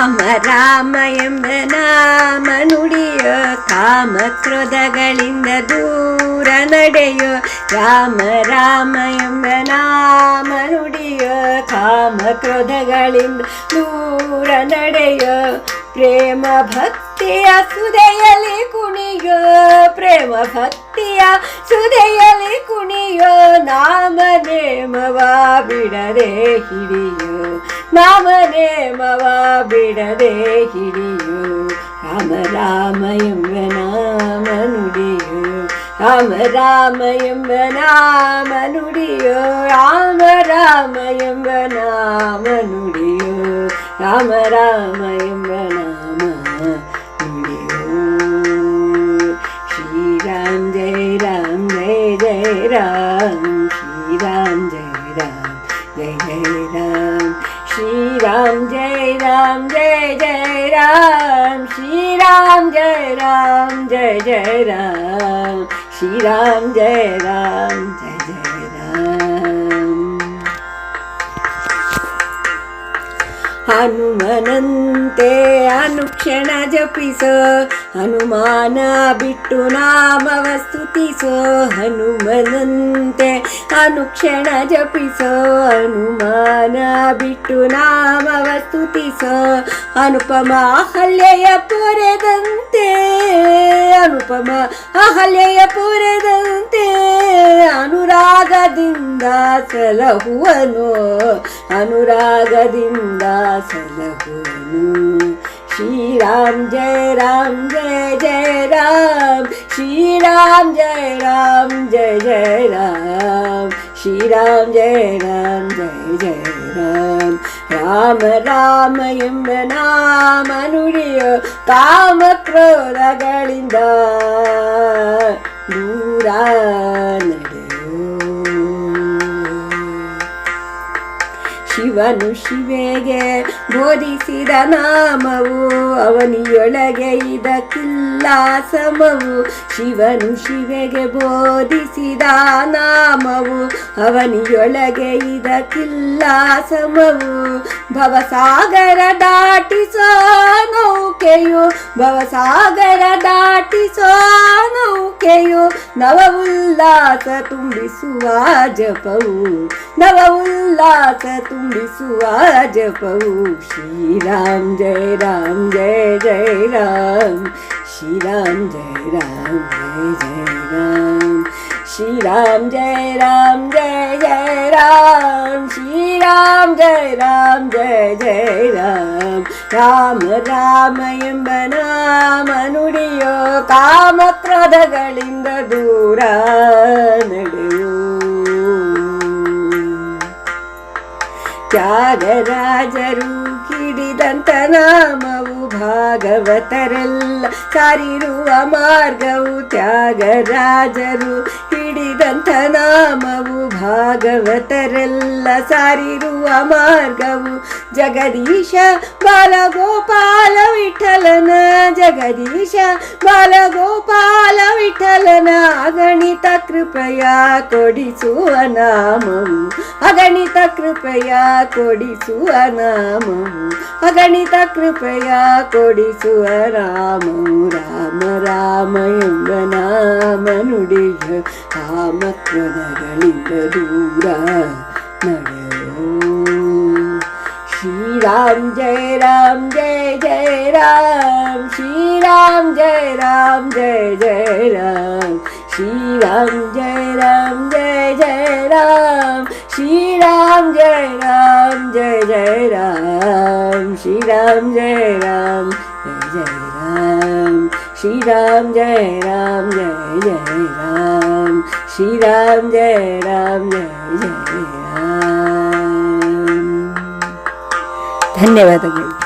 ರಾಮ ರಾಮ ಎಂಬ ನಾಮ ನುಡಿಯೋ ಕಾಮ ಕ್ರೋಧಗಳಿಂದ ದೂರ ನಡೆಯೋ ರಾಮ ರಾಮ ಎಂಬ ನಾಮ ನುಡಿಯೋ ಕಾಮ ಕ್ರೋಧಗಳಿಂದ ದೂರ ನಡೆಯೋ ಪ್ರೇಮ ಭಕ್ತಿಯ ಸುದೆಯಲ್ಲಿ ಕುಣಿಯೋ ಪ್ರೇಮ ಭಕ್ತಿಯ ಸುದೆಯಲ್ಲಿ ಕುಣಿಯೋ ನಾಮ ನೇಮವ ಬಿಡದೆ ಹಿಡಿಯೋ ನಾಮ ನೇಮವ ಬಿಡದೆ ಹಿಡಿಯೋ ರಾಮ ರಾಮ ಎಂಬ ನಾಮ ನುಡಿಯೋ ರಾಮ ರಾಮ ಎಂಬ ನಾಮ ನುಡಿಯೋ ರಾಮ ರಾಮ ಎಂಬ ನಾಮ ನುಡಿಯೋ ರಾಮ ರಾಮ ಎಂಬ ನಾಮ ನುಡಿಯೋ ಶ್ರೀರಾಮ್ ಜಯ ರಾಮ್ ಜಯ ಜಯ ರಾಮ್ ಶ್ರೀರಾಮ್ ಜಯ ರಾಮ್ ಜಯ ಜಯ ರಾಮ್ श्रीराम जय राम जय जय राम श्रीराम जय राम जय जय राम श्रीराम जय राम जय जय राम। हनुमनन्ते अनुक्षण अनुक्षणजपिसो हनुमाना सो हनुमनन् ಅನುಕ್ಷಣ ಜಪಿಸೋ ಹನುಮಾನ ಬಿಟ್ಟು ನಾಮವ ಸ್ತುತಿಸೋ ಅನುಪಮ ಅಹಲ್ಯೆಯ ಪೊರೆದಂತೆ ಅನುಪಮ ಅಹಲ್ಯೆಯ ಪೊರೆದಂತೆ ಅನುರಾಗದಿಂದ ಸಲಹುವನು ಅನುರಾಗದಿಂದ ಸಲಹುವನು ಶ್ರೀರಾಮ್ ಜಯ ರಾಮ್ ಜಯ ಜಯ ರಾಮ್ ಶ್ರೀರಾಮ್ ಜಯ ರಾಮ್ ಜಯ ಜಯ ರಾಮ್ ಶ್ರೀರಾಮ್ ಜಯ ರಾಮ್ ಜಯ ಜಯ ರಾಮ್ ರಾಮ ರಾಮ ಎಂಬ ನಾಮ ನುಡಿಯೋ ಕಾಮ ಕ್ರೋಧಗಳಿಂದ ದೂರ ನಡೆಯೋ ಶಿವನು ಶಿವೆಗೆ ಬೋಧಿಸಿದ ನಾಮವು ಅವನಿಯೊಳಗೆ ಇದಕ್ಕಿಲ್ಲ ಸಮವು. ಶಿವನು ಶಿವೆಗೆ ಬೋಧಿಸಿದ ನಾಮವು ಅವನಿಯೊಳಗೆ ಇದಕ್ಕಿಲ್ಲ ಸಮವು. ಭವಸಾಗರ ದಾಟಿಸೋ ನೌಕೆಯು, ಭವಸಾಗರ ದಾಟಿಸೋ ನೌಕೆಯು. ನವ ಉಲ್ಲಾಸ ತುಂಬಿಸುವ ಜಪವು ನವ ಉಲ್ಲಾಸ ತುಂಬಿಸುವ ಜಪವು. श्रीराम जय राम जय जय राम श्रीराम जय राम जय जय राम श्रीराम जय राम जय जय राम श्रीराम जय राम जय जय राम രാമ രാമയമ്പനാമനുടിയോ കാമക്രതകളിന്ത ദൂര നടയൂ ത്യാഗരാജരൂ ನಾಮವು ಭಾಗವತರೆಲ್ಲ. ಸಾರಿರುವ ಮಾರ್ಗವು ತ್ಯಾಗರಾಜರು. ಹಿಡಿದಂತ ನಾಮವು ಭಾಗವತರೆಲ್ಲ ಸಾರಿರುವ ಮಾರ್ಗವು ಜಗದೀಶ ಬಾಲಗೋಪಾಲ ವಿಠಲನ. ಜಗದೀಶ ಬಾಲಗೋಪಾಲ ವಿಠಲನ, ಅಗಣಿತ ಕೃಪೆಯ ಕೊಡಿಸುವ ನಾಮವು. ಅಗಣಿತ ಕೃಪೆಯ ಕೊಡಿಸುವ ನಾಮವು. ಅಗಣಿತ ಕೃಪೆಯ ಕೊಡಿಸುವ ರಾಮವು ರಾಮ ರಾಮ ಎಂಬ ನಾಮ ನುಡಿಯ ಕಾಮಕ್ರೋಧಗಳಿಂದ ದೂರ ನಡೆಯೋ ಶ್ರೀರಾಮ್ ಜಯ ರಾಮ್ ಜಯ ಜಯ ರಾಮ್ ಶ್ರೀರಾಮ್ ಜಯ ರಾಮ್ ಜಯ ಜಯ ರಾಮ್ ಶ್ರೀರಾಮ್ ಜಯ ರಾಮ್ ಜಯ ಜಯ ರಾಮ್ ಶ್ರೀರಾಮ್ ಜಯ ರಾಮ್ ಜಯ ಜಯ ರಾಮ್ ಶ್ರೀರಾಮ್ ಜಯ ರಾಮ್ ಜಯ ಜಯ ರಾಮ್ ಶ್ರೀರಾಮ್ ಜಯ ರಾಮ್ ಜಯ ಜಯ ರಾಮ್ राम श्री राम जय राम जय जय राम धन्यवाद